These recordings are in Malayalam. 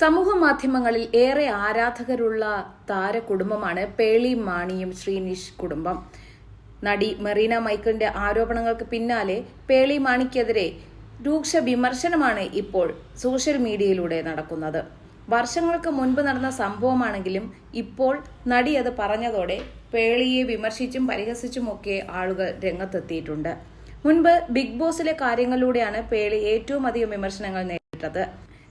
സമൂഹ മാധ്യമങ്ങളിൽ ഏറെ ആരാധകരുള്ള താര കുടുംബമാണ് പേളി മാണിയും ശ്രീനിഷ് കുടുംബം. നടി മെറീന മൈക്കിളിന്റെ ആരോപണങ്ങൾക്ക് പിന്നാലെ പേളി മാണിക്കെതിരെ രൂക്ഷ വിമർശനമാണ് ഇപ്പോൾ സോഷ്യൽ മീഡിയയിലൂടെ നടക്കുന്നത്. വർഷങ്ങൾക്ക് മുൻപ് നടന്ന സംഭവമാണെങ്കിലും ഇപ്പോൾ നടി അത് പറഞ്ഞതോടെ പേളിയെ വിമർശിച്ചും പരിഹസിച്ചും ഒക്കെ ആളുകൾ രംഗത്തെത്തിയിട്ടുണ്ട്. മുൻപ് ബിഗ് ബോസിലെ കാര്യങ്ങളിലൂടെയാണ് പേളി ഏറ്റവും അധികം വിമർശനങ്ങൾ നേരിട്ടത്.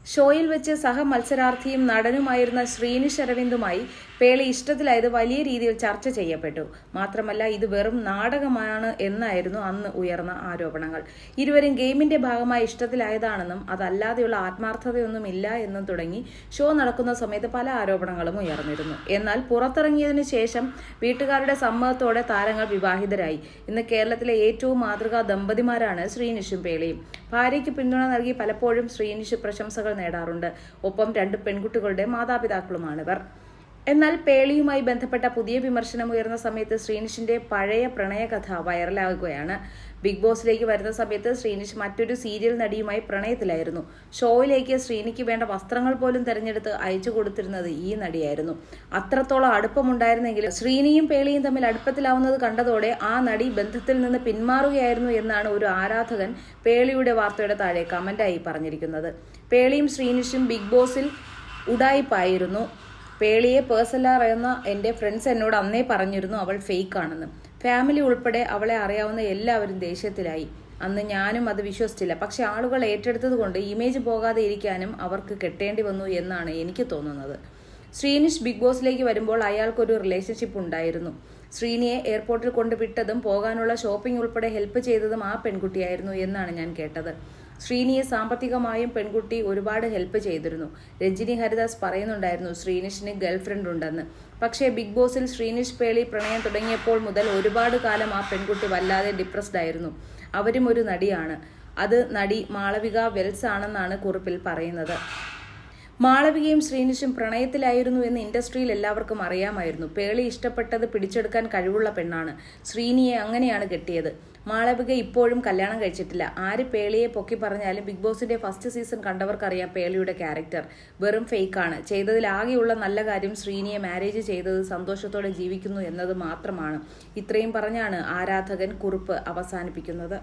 ഷോയിൽ വെച്ച് സഹമത്സരാർത്ഥിയും നടനുമായിരുന്ന ശ്രീനിഷ് അരവിന്ദുമായി പേളി ഇഷ്ടത്തിലായത് വലിയ രീതിയിൽ ചർച്ച ചെയ്യപ്പെട്ടു. മാത്രമല്ല ഇത് വെറും നാടകമാണ് എന്നായിരുന്നു അന്ന് ഉയർന്ന ആരോപണങ്ങൾ. ഇരുവരും ഗെയിമിന്റെ ഭാഗമായി ഇഷ്ടത്തിലായതാണെന്നും അതല്ലാതെയുള്ള ആത്മാർത്ഥതയൊന്നും ഇല്ല എന്നും തുടങ്ങി ഷോ നടക്കുന്ന സമയത്ത് പല ആരോപണങ്ങളും ഉയർന്നിരുന്നു. എന്നാൽ പുറത്തിറങ്ങിയതിനു ശേഷം വീട്ടുകാരുടെ സമ്മതത്തോടെ താരങ്ങൾ വിവാഹിതരായി. ഇന്ന് കേരളത്തിലെ ഏറ്റവും മാതൃകാ ദമ്പതിമാരാണ് ശ്രീനിഷും പേളിയും. ഭാര്യയ്ക്ക് പിന്തുണ നൽകി പലപ്പോഴും ശ്രീനിഷ് പ്രശംസകൾ നേടാറുണ്ട്. ഒപ്പം രണ്ട് പെൺകുട്ടികളുടെ മാതാപിതാക്കളുമാണിവർ. എന്നാൽ പേളിയുമായി ബന്ധപ്പെട്ട പുതിയ വിമർശനം ഉയർന്ന സമയത്ത് ശ്രീനിഷിന്റെ പഴയ പ്രണയകഥ വൈറലാകുകയാണ്. ബിഗ് ബോസിലേക്ക് വരുന്ന സമയത്ത് ശ്രീനിഷ് മറ്റൊരു സീരിയൽ നടിയുമായി പ്രണയത്തിലായിരുന്നു. ഷോയിലേക്ക് ശ്രീനിക്ക് വേണ്ട വസ്ത്രങ്ങൾ പോലും തെരഞ്ഞെടുത്ത് അയച്ചു കൊടുത്തിരുന്നത് ഈ നടിയായിരുന്നു. അത്രത്തോളം അടുപ്പമുണ്ടായിരുന്നെങ്കിലും ശ്രീനിയും പേളിയും തമ്മിൽ അടുപ്പത്തിലാവുന്നത് കണ്ടതോടെ ആ നടി ബന്ധത്തിൽ നിന്ന് പിന്മാറുകയായിരുന്നു എന്നാണ് ഒരു ആരാധകൻ പേളിയുടെ വാർത്തയുടെ താഴെ കമന്റായി പറഞ്ഞിരിക്കുന്നത്. പേളിയും ശ്രീനിഷും ബിഗ് ബോസിൽ ഉടായിപ്പായിരുന്നു. പേളിയെ പേഴ്സലാർ അറിയുന്ന എന്റെ ഫ്രണ്ട്സ് എന്നോട് അന്നേ പറഞ്ഞിരുന്നു അവൾ ഫേക്ക് ആണെന്ന്. ഫാമിലി ഉൾപ്പെടെ അവളെ അറിയാവുന്ന എല്ലാവരും ദേഷ്യത്തിലായി. അന്ന് ഞാനും അത് വിശ്വസിച്ചില്ല. പക്ഷെ ആളുകൾ ഏറ്റെടുത്തത് കൊണ്ട് ഇമേജ് പോകാതെ ഇരിക്കാനും അവർക്ക് കെട്ടേണ്ടി വന്നു എന്നാണ് എനിക്ക് തോന്നുന്നത്. ശ്രീനിഷ് ബിഗ് ബോസിലേക്ക് വരുമ്പോൾ അയാൾക്കൊരു റിലേഷൻഷിപ്പ് ഉണ്ടായിരുന്നു. ശ്രീനിയെ എയർപോർട്ടിൽ കൊണ്ടുവിട്ടതും പോകാനുള്ള ഷോപ്പിംഗ് ഉൾപ്പെടെ ഹെൽപ്പ് ചെയ്തതും ആ പെൺകുട്ടിയായിരുന്നു എന്നാണ് ഞാൻ കേട്ടത്. ശ്രീനിയെ സാമ്പത്തികമായും പെൺകുട്ടി ഒരുപാട് ഹെൽപ്പ് ചെയ്തിരുന്നു. രഞ്ജിനി ഹരിദാസ് പറയുന്നുണ്ടായിരുന്നു ശ്രീനിഷിന് ഗേൾഫ്രണ്ട് ഉണ്ടെന്ന്. പക്ഷേ ബിഗ് ബോസിൽ ശ്രീനിഷ് പേളി പ്രണയം തുടങ്ങിയപ്പോൾ മുതൽ ഒരുപാട് കാലം ആ പെൺകുട്ടി വല്ലാതെ ഡിപ്രസ്ഡ് ആയിരുന്നു. അവരും ഒരു നടിയാണ്. അത് നടി മാളവിക വെൽസ് ആണെന്നാണ് കുറിപ്പിൽ പറയുന്നത്. മാളവികയും ശ്രീനിഷും പ്രണയത്തിലായിരുന്നു എന്ന് ഇൻഡസ്ട്രിയിൽ എല്ലാവർക്കും അറിയാമായിരുന്നു. പേളി ഇഷ്ടപ്പെട്ടത് പിടിച്ചെടുക്കാൻ കഴിവുള്ള പെണ്ണാണ്. ശ്രീനിയെ അങ്ങനെയാണ് കെട്ടിയത്. മാളവിക ഇപ്പോഴും കല്യാണം കഴിച്ചിട്ടില്ല. ആര് പേളിയെ പൊക്കി പറഞ്ഞാലും ബിഗ് ബോസിന്റെ ഫസ്റ്റ് സീസൺ കണ്ടവർക്കറിയാം പേളിയുടെ ക്യാരക്ടർ. വെറും ഫേക്കാണ്. ചെയ്തതിൽ ആകെയുള്ള നല്ല കാര്യം ശ്രീനിയെ മാരേജ് ചെയ്തത് സന്തോഷത്തോടെ ജീവിക്കുന്നു എന്നത് മാത്രമാണ്. ഇത്രയും പറഞ്ഞാണ് ആരാധകൻ കുറിപ്പ് അവസാനിപ്പിക്കുന്നത്.